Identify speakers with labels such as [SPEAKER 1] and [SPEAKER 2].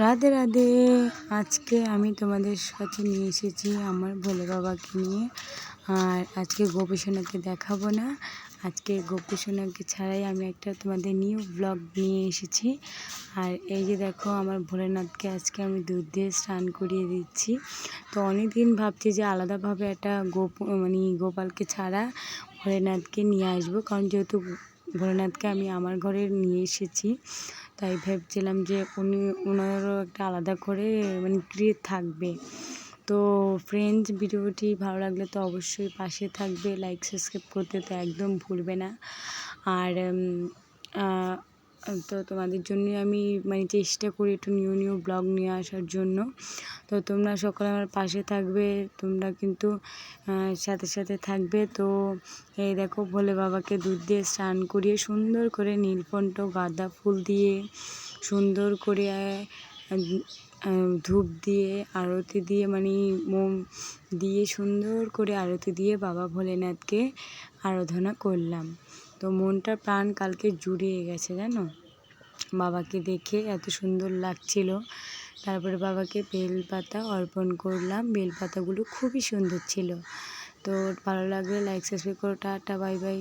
[SPEAKER 1] রাধে রাধে। আজকে আমি তোমাদের সাথে নিয়ে এসেছি আমার ভোলে বাবাকে নিয়ে। আর আজকে গোপী সোনাকে দেখাবো না। আজকে গোপী সোনাকে ছাড়াই আমি একটা তোমাদের নিউ ব্লগ নিয়ে এসেছি। আর এই যে দেখো, আমার ভোলেনাথকে আজকে আমি দুধ দিয়ে স্নান করিয়ে দিচ্ছি। তো অনেক দিন ভাবছি যে আলাদাভাবে একটা গোপ মানে গোপালকে ছাড়া ভোলেনাথকে নিয়ে আসব। কারণ যেহেতু ভোলেনাথকে আমি আমার ঘরে নিয়ে এসেছি। তাই ভেবছিলাম যে উনি ওনারও একটা আলাদা করে মানে ক্রিয়েট থাকবে। তো ফ্রেন্ডস ভিডিওটি ভালো লাগলে তো অবশ্যই পাশে থাকবে। লাইক সাবস্ক্রাইব করতে তো একদম ভুলবে না। আর তো তোমাদের জন্যই আমি মানে চেষ্টা করি একটু নিউ নিউ ব্লগ নিয়ে আসার জন্য। তো তোমরা সকলে আমার পাশে থাকবে, তোমরা কিন্তু সাথে সাথে থাকবে। তো এই দেখো ভোলে বাবাকে দুধ দিয়ে স্নান করিয়ে সুন্দর করে নীলকণ্ঠ গাঁদা ফুল দিয়ে, সুন্দর করে ধূপ দিয়ে, আরতি দিয়ে মানে মোম দিয়ে সুন্দর করে আরতি দিয়ে বাবা ভোলেনাথকে আরাধনা করলাম। তো মনটা প্রাণ কালকে জুড়িয়ে গেছে, জানো? বাবাকে দেখে এত সুন্দর লাগছিল। তারপরে বাবাকে বেলপাতা অর্পণ করলাম। বেলপাতাগুলো খুবই সুন্দর ছিল। তো ভালো লাগলে লাইক সাবস্ক্রাইব করো, টাটা বাই বাই